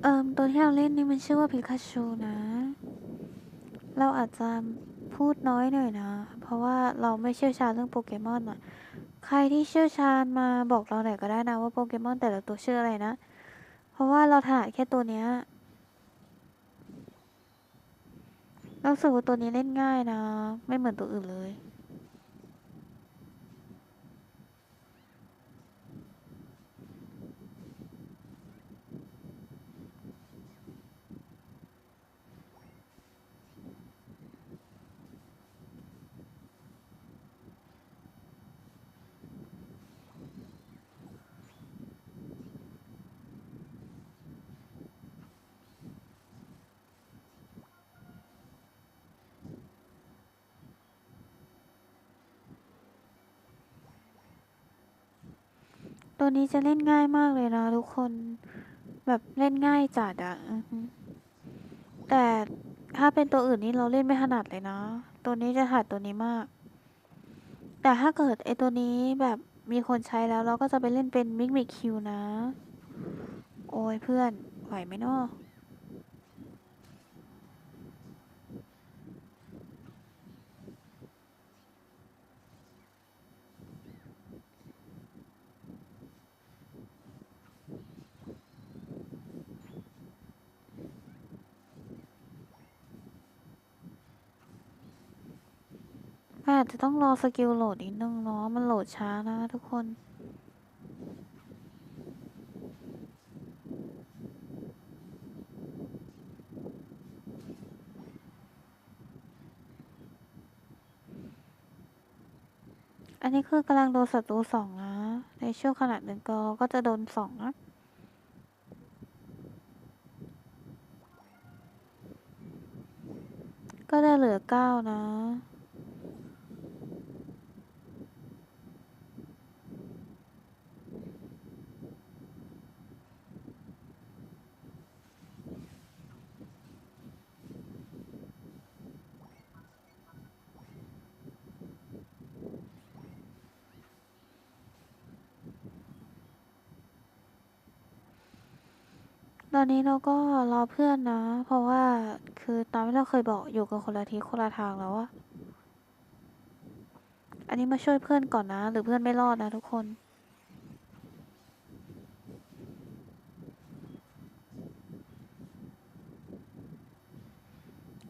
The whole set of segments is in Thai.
เอิมตัวที่เราเล่นนี่มันชื่อว่าพิคาชูนะ เราอาจจะพูดน้อยหน่อยนะ เพราะว่าเราไม่เชี่ยวชาญเรื่องโปเกมอนอะใครที่เชี่ยวชาญมาบอกเราหน่อยก็ได้นะว่าโปเกมอนแต่ละตัวชื่ออะไรนะ เพราะว่าเราถนัดแค่ตัวเนี้ยเรารู้สึกว่าตัวนี้เล่นง่ายนะ ไม่เหมือนตัวอื่นเลย ตัวนี้จะเล่นง่ายมากเลยนะทุกคน แบบเล่นง่ายจัดอะแต่ถ้าเป็นตัวอื่นนี่เราเล่นไม่ถนัดเลยนะ ตัวนี้จะถนัดตัวนี้มาก แต่ถ้าเกิดไอตัวนี้แบบมีคนใช้แล้วเราก็จะไปเล่นเป็นมิกมิกคิวนะ โอ้ยเพื่อนไหวไหมเนาะ อาจจะต้องรอสกิลโหลดนิดนึงเนาะ มันโหลดช้านะทุกคนอันนี้คือกำลังโดนศัตรูสองนะ ในช่วงขณะหนึ่งก็ก็จะโดนสองนะก็ได้เหลือเก้านะ ตอนนี้เราก็รอเพื่อนนะ เพราะว่าคือตามที่เราเคยบอกอยู่กันคนละทิศคนละทางแล้วอะอันนี้มาช่วยเพื่อนก่อนนะ หรือเพื่อนไม่รอดนะทุกคน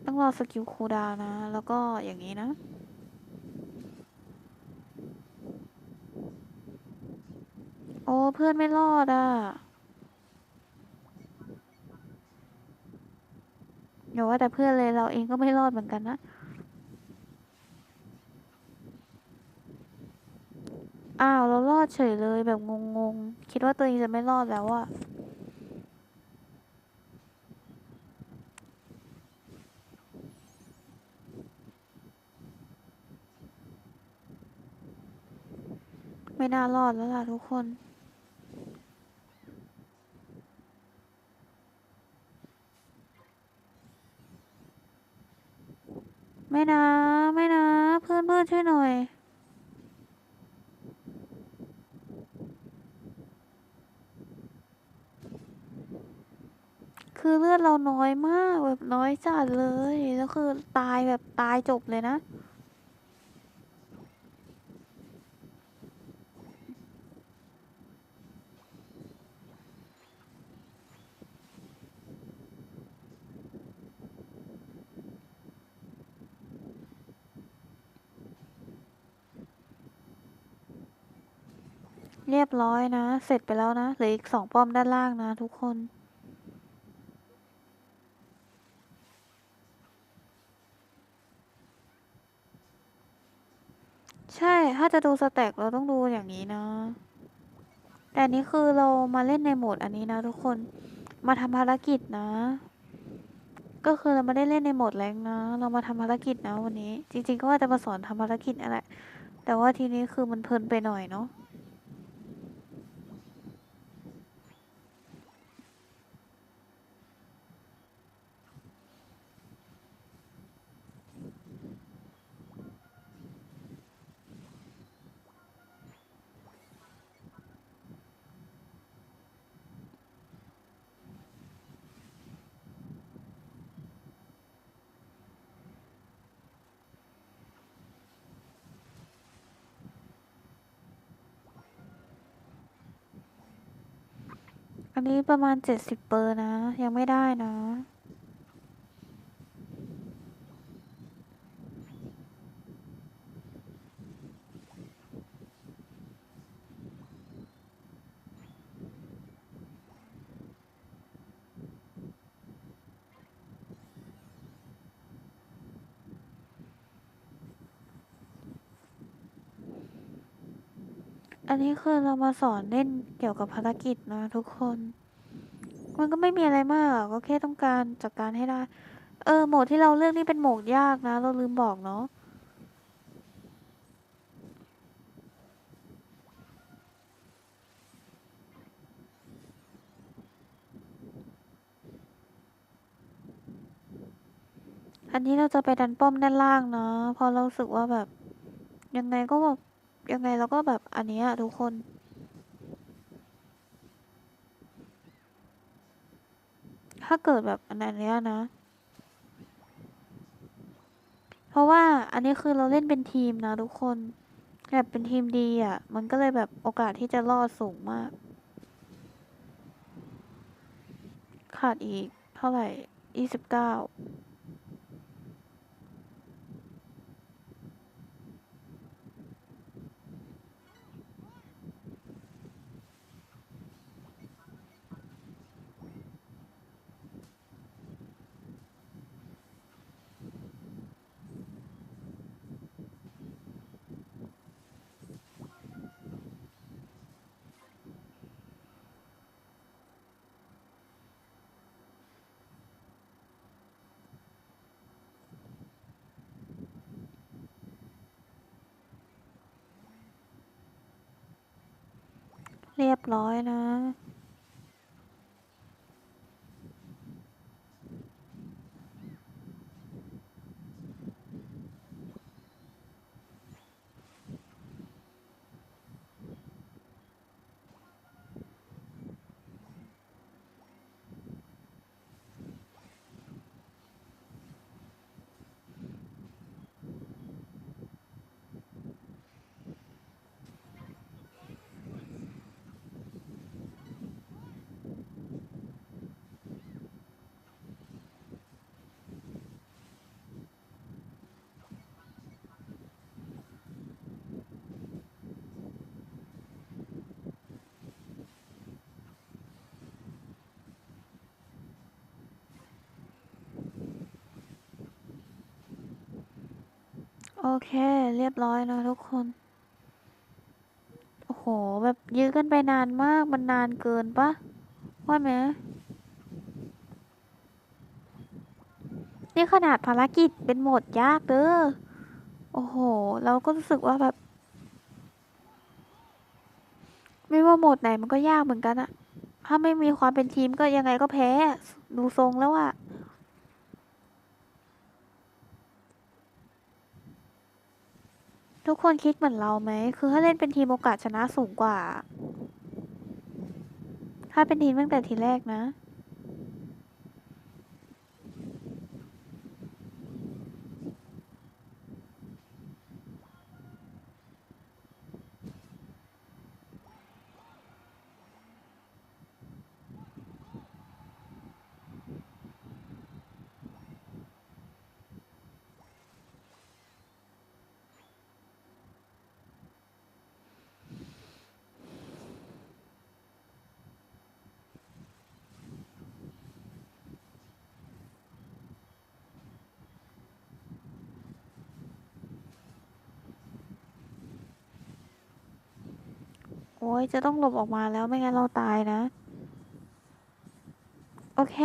ต้องรอสกิลคูดาวน์นะ แล้วก็อย่างนี้นะโอ้เพื่อนไม่รอดอะ อย่าว่าแต่เพื่อนเลยเราเองก็ไม่รอดเหมือนกันนะ อ้าวเรารอดเฉยเลยแบบงงๆ คิดว่าตัวเองจะไม่รอดแล้วอะไม่น่ารอดแล้วล่ะทุกคน ไม่นะ ไม่นะ เพื่อนเพื่อนช่วยหน่อยคือเลือดเราน้อยมากแบบน้อยจัดเลย แล้วคือตายแบบตายจบเลยนะ เรียบร้อยนะ เสร็จไปแล้วนะ เหลืออีกสองป้อมด้านล่างนะทุกคนใช่ ถ้าจะดูสแต็กเราต้องดูอย่างนี้นะ แต่นี้คือเรามาเล่นในโหมดอันนี้นะทุกคน มาทำภารกิจนะ ก็คือเราไม่ได้เล่นในโหมดแรงนะ เรามาทำภารกิจนะวันนี้ จริง ๆ ก็ว่าจะมาสอนทำภารกิจนั่นแหละแต่ว่าทีนี้คือมันเพลินไปหน่อยเนาะ อันนี้ประมาณเจ็ดสิบเปอร์นะ ยังไม่ได้นะ อันนี้คือเรามาสอนเล่นเกี่ยวกับภารกิจนะทุกคน มันก็ไม่มีอะไรมากอะก็แค่ต้องการจัดการให้ได้ เออโหมดที่เราเลือกนี่เป็นโหมดยากนะ เราลืมบอกเนาะอันนี้เราจะไปดันป้อมด้านล่างเนาะพอเราสึกว่าแบบ ยังไงก็แบบ ยังไงเราก็แบบอันนี้ทุกคนถ้าเกิดแบบอันนี้นะ เพราะว่าอันนี้คือเราเล่นเป็นทีมนะทุกคน แบบเป็นทีมดีอะ มันก็เลยแบบโอกาสที่จะรอดสูงมาก ขาดอีกเท่าไหร่ยี่สิบเก้า เรียบร้อยนะ โอเค เรียบร้อยนะทุกคน โอ้โห แบบยื้อกันไปนานมาก มันนานเกินปะว่าไหม นี่ขนาดภารกิจเป็นโหมดยากเด้อ โอ้โห เราก็รู้สึกว่าแบบ ไม่ว่าโหมดไหนมันก็ยากเหมือนกันอะถ้าไม่มีความเป็นทีมก็ยังไงก็แพ้ ดูทรงแล้วอะ ทุกคนคิดเหมือนเราไหม คือถ้าเล่นเป็นทีมโอกาสชนะสูงกว่า ถ้าเป็นทีมตั้งแต่ทีแรกนะ โอ้ยจะต้องหลบออกมาแล้วไม่งั้นเราตายนะ โอเค